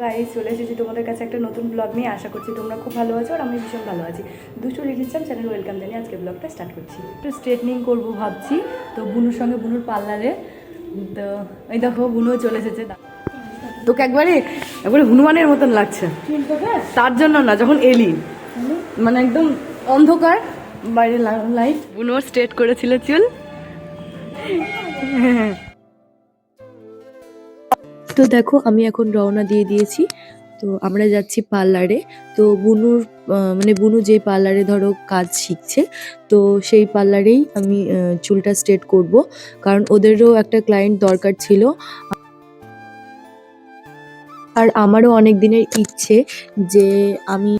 Guys চলে এসেছি তোমাদের কাছে একটা নতুন ব্লগ নিয়ে। আশা করছি তোমরা খুব ভালো আছো আর আমি ভীষণ ভালো আছি। দুশো চাম চ্যানেল ওয়েলকাম জানিয়ে আজকে ব্লগটা স্টার্ট করছি। একটু স্ট্রেটনিং করব ভাবছি। তো বুনুর সঙ্গে বুনুর পার্লারে। তো এই দেখো বুনুও চলে এসেছে। তোকে একবারে একবারে হনুমানের মতন লাগছে। তার জন্য না, যখন এলি। মানে একদম অন্ধকার, বাইরে লাইট বুনুও স্ট্রেট করেছিল চুল। তো দেখো, আমি এখন রওনা দিয়ে দিয়েছি। তো আমরা যাচ্ছি পার্লারে। তো বুনুর মানে বুনু যে পার্লারে ধরো কাজ শিখছে, তো সেই পার্লারেই আমি চুলটা স্ট্রেট করব। কারণ ওদেরও একটা ক্লায়েন্ট দরকার ছিল। আর আমারও অনেক দিনের ইচ্ছে যে আমি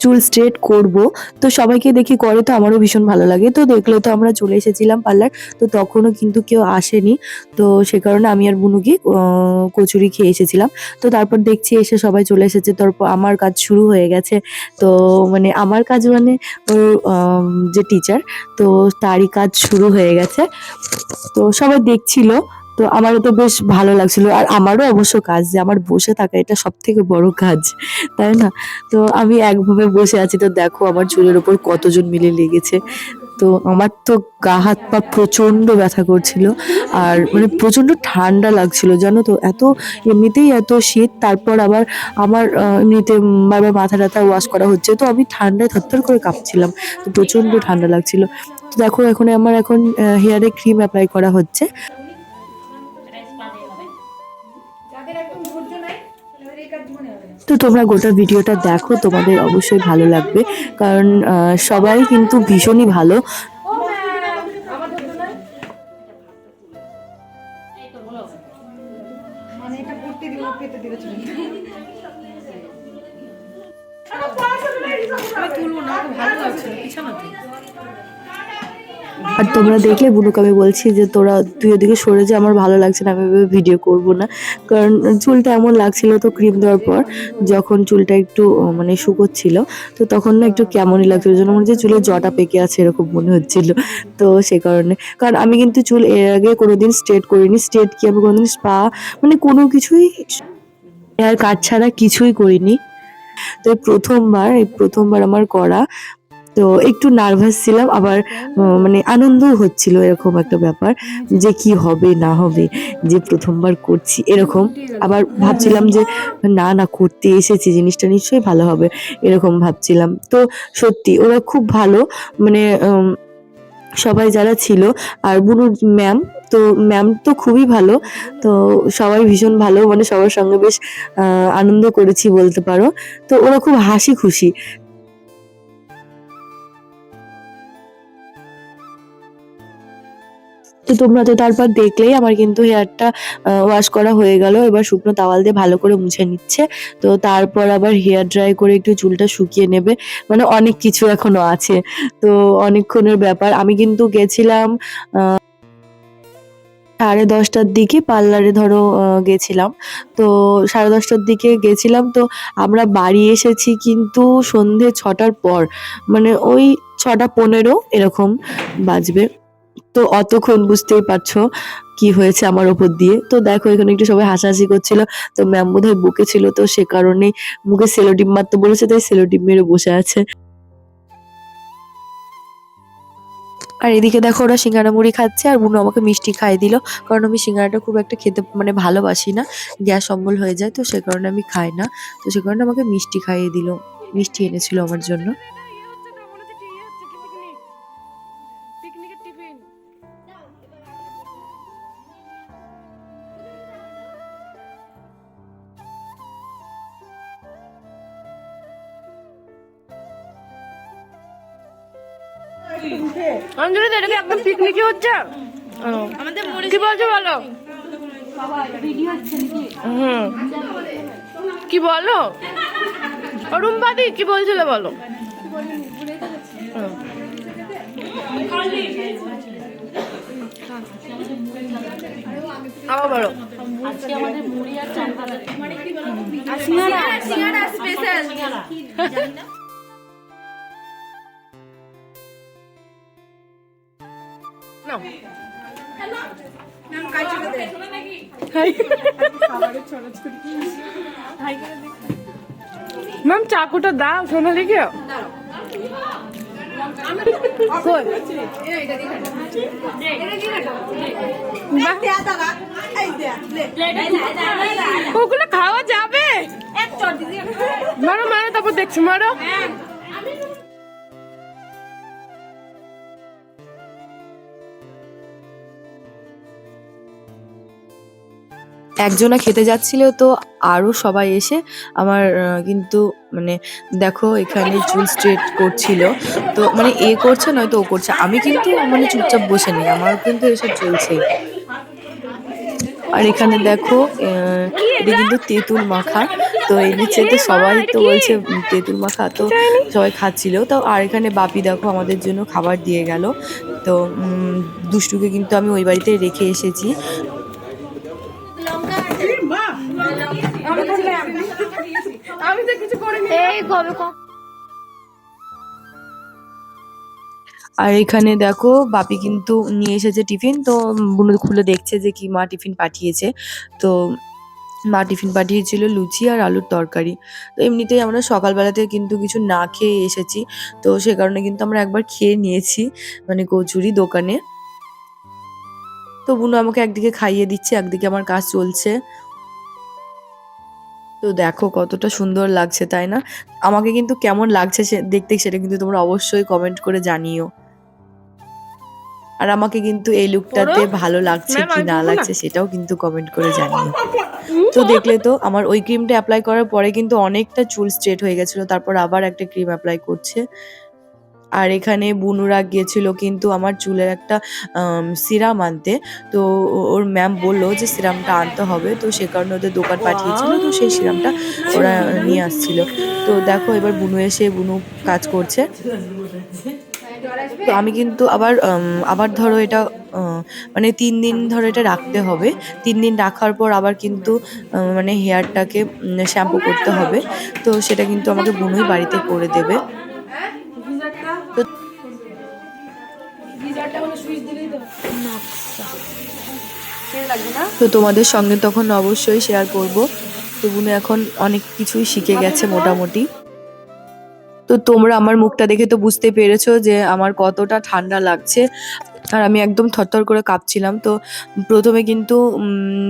চুল স্ট্রেট করব। তো সবাইকে দেখি করে তো আমারও ভীষণ ভালো লাগে। তো দেখলে তো আমরা চলে এসেছিলাম পার্লার তো তখনও কিন্তু কেউ আসেনি। তো সে কারণে আমি আর বুনুকি আহ, কচুরি খেয়ে এসেছিলাম। তো তারপর দেখছি এসে সবাই চলে এসেছে। তারপর আমার কাজ শুরু হয়ে গেছে। তো মানে আমার কাজ মানে যে টিচার তো তারই কাজ শুরু হয়ে গেছে। তো সবাই দেখছিল। তো আমারও তো বেশ ভালো লাগছিল। আর আমারও অবশ্য কাজ, যে আমার বসে থাকা এটা সব থেকে বড় কাজ, তাই না? তো আমি একভাবে বসে আছি, তো দেখো আমার চুলের ওপর কতজন মিলে লেগেছে। তো আমার তো গা, হাত পা প্রচণ্ড ব্যথা করছিল, আর মানে প্রচণ্ড ঠান্ডা লাগছিল, জানো তো? এত এমনিতেই এত শীত, তারপর আবার আমার এমনিতে বারবার মাথা টাথা ওয়াশ করা হচ্ছে, তো আমি ঠান্ডায় থরথর করে কাঁপছিলাম, তো প্রচণ্ড ঠান্ডা লাগছিল। তো দেখো এখন আমার এখন হেয়ারে ক্রিম অ্যাপ্লাই করা হচ্ছে। তো তোমরা গোটা ভিডিওটা দেখো তোমাদের অবশ্যই ভালো লাগবে কারণ সবাই কিন্তু ভীষণই ভালো। আর তোমরা দেখলে বুনুকে আমি বলছি যে, তোরা, তুই ওদিকে সরে যা, আমার ভালো লাগছে না, আমি ভিডিও করব না। কারণ চুলটা এমন লাগছিল তো ক্রিম দেওয়ার পর, যখন চুলটা একটু মানে শুকোচ্ছিল, তো তখন না একটু কেমনই লাগছিল যেন মনে হচ্ছে চুলে জটা পেকে আছে এরকম মনে হচ্ছিল। তো সে কারণে, কারণ আমি কিন্তু চুল এর আগে কোনোদিন স্ট্রেট করিনি স্ট্রেট কি আমি কোনোদিন স্পা মানে কোনো কিছুই হেয়ার কাট ছাড়া কিছুই করিনি। তো প্রথমবার, এই প্রথমবার আমার করা তো একটু নার্ভাস ছিলাম আবার মানে আনন্দও হচ্ছিল এরকম একটা ব্যাপার যে কি হবে না হবে যে প্রথমবার করছি এরকম। আবার ভাবছিলাম যে না না করতে এসেছি জিনিসটা নিশ্চয়ই ভালো হবে এরকম ভাবছিলাম। তো সত্যি ওরা খুব ভালো মানে সবাই যারা ছিল আর বুনু ম্যাম তো ম্যাম তো খুবই ভালো তো সবাই ভীষণ ভালো মানে সবার সঙ্গে বেশ আনন্দ করেছি বলতে পারো। তো ওরা খুব হাসি খুশি তো তোমরা তো তারপর দেখলেই আমার কিন্তু হেয়ারটা ওয়াশ করা হয়ে গেল। এবার শুকনো তাওয়াল দিয়ে ভালো করে মুছে নিচ্ছে। তো তারপর আবার হেয়ার ড্রাই করে একটু চুলটা শুকিয়ে নেবে। মানে অনেক কিছু এখনও আছে। তো অনেকক্ষণের ব্যাপার। আমি কিন্তু গেছিলাম সাড়ে দশটার দিকে পার্লারে ধরো গেছিলাম। তো সাড়ে দশটার দিকে গেছিলাম। তো আমরা বাড়ি এসেছি কিন্তু সন্ধে ছটার পর। মানে ওই ছটা পনেরো এরকম বাজবে। তো অতক্ষণ বুঝতেই পারছ কি হয়েছে আমার ওপর দিয়ে। তো দেখো, এখানে একটু সবাই হাসাহাসি করছিল। তো ম্যাম বোধহয় বুকে ছিল, তো সে কারণে মুখে সেলোটিপ মারতে বলেছে, তাই সেলোটিপ মেরে বসে আছে। আর এদিকে দেখো, ওরা সিঙ্গারা মুড়ি খাচ্ছে আর বুনু আমাকে মিষ্টি খাইয়ে দিল। কারণ আমি সিঙ্গারাটা খুব একটা খেতে মানে ভালোবাসি না, গ্যাস অম্বল হয়ে যায়, তো সে কারণে আমি খাই না। তো সে কারণে আমাকে মিষ্টি খাইয়ে দিল, মিষ্টি এনেছিল আমার জন্য। অঞ্জলি তো এটাকে একদম পিকনিকই হচ্ছে? আমাদের কি বলছো বলো? হুম। কি বলো? অরুণবাদি কি বলছিলে বলো। আবার বলো। নাও। ম্যাম চাকুটা দাও সোনালিকে কই? ওগুলো খাওয়া যাবে? মারো মারো তারপর দেখছি মারো। একজনা খেতে যাচ্ছিল তো আরও সবাই এসে আমার কিন্তু মানে দেখো এখানে চুল স্ট্রেট করছিল। তো মানে এ করছে নয়তো ও করছে। আমি কিন্তু মানে চুপচাপ বসে নেই, আমার কিন্তু এসব চলছেই আর এখানে দেখো এটা কিন্তু তেঁতুল মাখা। তো এই নিচেতে সবাই তো বলছে তেঁতুল মাখা তো সবাই খাচ্ছিল। তো আর এখানে বাপি দেখো আমাদের জন্য খাবার দিয়ে গেল। তো দুষ্টুকে কিন্তু আমি ওই বাড়িতে রেখে এসেছি। কিছু করিনি এই কবে আর এখানে দেখো বাপি কিন্তু নিয়ে এসেছে টিফিন। তো বুনু খুলে দেখছে যে কি মা টিফিন পাঠিয়েছে। তো মা টিফিন পাঠিয়েছিল লুচি আর আলুর তরকারি। তো এমনিতেই আমরা সকালবেলাতে কিন্তু কিছু না খেয়ে এসেছি। তো সে কারণে কিন্তু আমরা একবার খেয়ে নিয়েছি মানে কচুরি দোকানে। তো বুনু আমাকে একদিকে খাইয়ে দিচ্ছে একদিকে আমার কাজ চলছে। তো দেখো কতটা সুন্দর লাগছে তাই না? আমাকে কিন্তু কেমন লাগছে দেখতে সেটা কিন্তু তোমরা অবশ্যই কমেন্ট করে জানিও। আর আমাকে কিন্তু এই লুকটাতে ভালো লাগছে কি না না? লাগছে সেটাও কিন্তু কমেন্ট করে জানিও। তো দেখলে তো আমার ওই ক্রিমটা অ্যাপ্লাই করার পরে কিন্তু অনেকটা চুল স্ট্রেট হয়ে গেছিল তারপর আবার একটা ক্রিম অ্যাপ্লাই করছে। আর এখানে বুনুরা গিয়েছিল কিন্তু আমার চুলের একটা সিরাম আনতে। তো ওর ম্যাম বলল যে সিরামটা আনতে হবে। তো সে কারণে ওদের দোকান পাঠিয়েছিল। তো সেই সিরামটা ওরা নিয়ে আসছিল। তো দেখো এবার বুনু এসে বুনু কাজ করছে। তো আমি কিন্তু আবার আবার ধরো এটা মানে তিন দিন ধরে এটা রাখতে হবে। তিন দিন রাখার পর আবার কিন্তু মানে হেয়ারটাকে শ্যাম্পু করতে হবে। তো সেটা কিন্তু আমাকে বুনুই বাড়িতে করে দেবে। তো তোমাদের সঙ্গে তখন অবশ্যই শেয়ার করব। তো বুনু এখন অনেক কিছুই শিখে গেছে মোটামুটি। তো তোমরা আমার মুখটা দেখে তো বুঝতে পেরেছ যে আমার কতটা ঠান্ডা লাগছে। আর আমি একদম থরথর করে কাঁপছিলাম। তো প্রথমে কিন্তু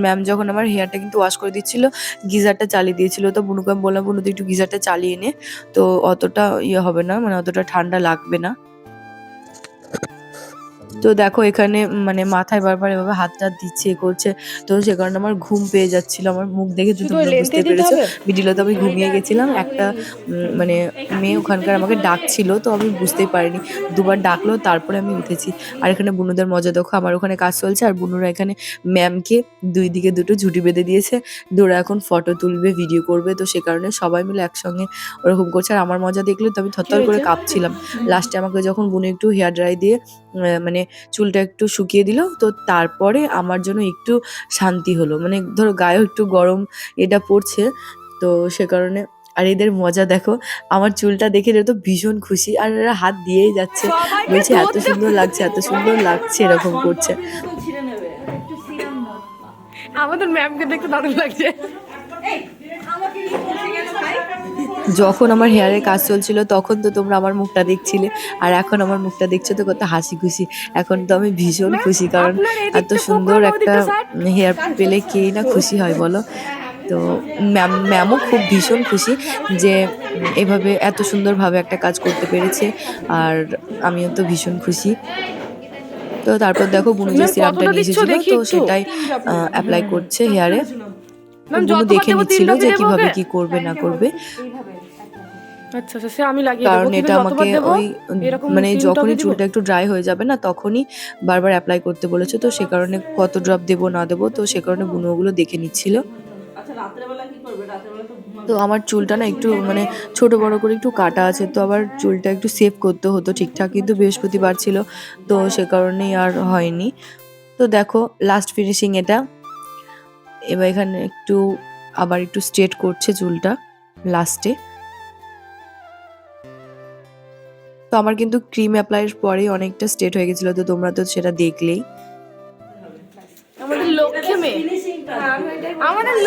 ম্যাম যখন আমার হেয়ারটা কিন্তু ওয়াশ করে দিচ্ছিল গিজারটা চালিয়ে দিয়েছিল। তো বুনুকে আমি বললাম বুনু তুই একটু গিজারটা চালিয়ে নে। তো অতটা ইয়ে হবে না মানে অতটা ঠান্ডা লাগবে না। তো দেখো এখানে মানে মাথায় বারবার এভাবে হাত টাত দিচ্ছে এ করছে। তো সে কারণে আমার ঘুম পেয়ে যাচ্ছিল আমার মুখ দেখে তো তোমরা বুঝতে পেরেছ। ভিডিওতে আমি ঘুমিয়ে গেছিলাম একটা মানে মেয়ে ওখানকার আমাকে ডাকছিল তো আমি বুঝতেই পারিনি। দুবার ডাকলো তারপরে আমি উঠেছি। আর এখানে বুনুদের মজা দেখো আমার ওখানে কাজ চলছে আর বুনুরা এখানে ম্যামকে দুই দিকে দুটো ঝুটি বেঁধে দিয়েছে। দুরা এখন ফটো তুলবে ভিডিও করবে তো সে কারণে সবাই মিলে একসঙ্গে ওরকম করছে। আর আমার মজা দেখলে তো আমি থরথর করে কাঁপছিলাম। লাস্টে আমাকে যখন বুনু একটু হেয়ার ড্রাই দিয়ে মানে চুলটা একটু শুকিয়ে দিল তো তারপরে আমার জন্য একটু শান্তি হলো। মানে ধরো গায়েও একটু গরম এটা পড়ছে তো সে কারণে আর এদের মজা দেখো আমার চুলটা দেখে এরা তো ভীষণ খুশি আর এরা হাত দিয়েই যাচ্ছে। বলছে এত সুন্দর লাগছে এত সুন্দর লাগছে এরকম করছে। আমাদের ম্যামকে দেখতে দারুণ লাগছে। যখন আমার হেয়ারের কাজ চলছিল তখন তো তোমরা আমার মুখটা দেখছিলে। আর এখন আমার মুখটা দেখছ তো কত হাসি খুশি। এখন তো আমি ভীষণ খুশি কারণ এত সুন্দর একটা হেয়ার পেলে কেই না খুশি হয় বলো? তো ম্যাম ম্যামও খুব ভীষণ খুশি যে এভাবে এত সুন্দরভাবে একটা কাজ করতে পেরেছে। আর আমিও তো ভীষণ খুশি। তো তারপর দেখো বুনু যে সিরামটা কতটা নিয়ে এসেছিল তো সেটাই অ্যাপ্লাই করছে হেয়ারে। বুনু দেখে নিচ্ছিল যে কীভাবে কি করবে না করবে। আচ্ছা আচ্ছা সে আমি লাগিয়ে কারণ এটা আমাকে ওই মানে যখনই চুলটা একটু ড্রাই হয়ে যাবে না তখনই বারবার অ্যাপ্লাই করতে বলেছে। তো সে কারণে কত ড্রপ দেবো না দেবো তো সে কারণে বুনো ওগুলো দেখে নিচ্ছিল। তো আমার চুলটা না একটু মানে ছোট বড় করে একটু কাটা আছে তো আবার চুলটা একটু সেভ করতে হতো ঠিকঠাক কিন্তু বৃহস্পতিবার ছিল তো সে কারণেই আর হয়নি। তো দেখো লাস্ট ফিনিশিং এটা। এবার এখানে একটু আবার একটু স্ট্রেট করছে চুলটা লাস্টে তো আমার কিন্তু ক্রিম অ্যাপ্লাইয়ের পরেই অনেকটা স্টেট হয়ে গেছিল তো তোমরা তো সেটা দেখলেই।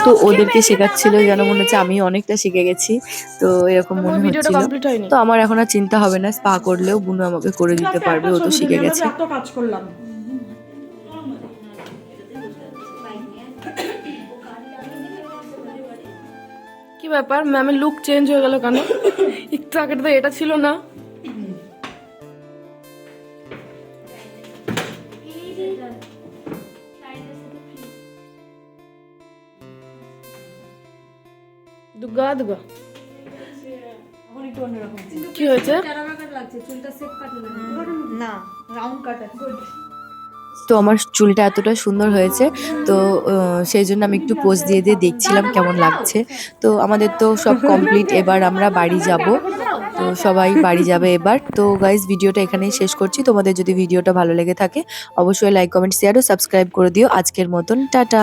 তো ওদেরকে শেখাচ্ছিল যেন মনে হচ্ছে আমি অনেকটা শিখে গেছি তো এরকম মনে হচ্ছিল। তো আমার এখন আর চিন্তা হবে না স্পা করলেও বুনু আমাকে করে দিতে পারবে ও তো শিখে গেছে। এত কাজ করলাম। কি ব্যাপার? ম্যামের লুক চেঞ্জ হয়ে গেল কেন? একটু আগে তো এটা ছিল না? দুগা দুগা। কি হয়েছে? না রাউন্ড কাটা তো আমার চুলটা এতটা সুন্দর হয়েছে তো সেই জন্য আমি একটু পোজ দিয়ে দিয়ে দেখছিলাম কেমন লাগছে। তো আমাদের তো সব কমপ্লিট এবার আমরা বাড়ি যাব। তো সবাই বাড়ি যাবে এবার। তো গাইজ ভিডিওটা এখানেই শেষ করছি। তোমাদের যদি ভিডিওটা ভালো লেগে থাকে অবশ্যই লাইক কমেন্ট শেয়ার ও সাবস্ক্রাইব করে দিও। আজকের মতন টাটা।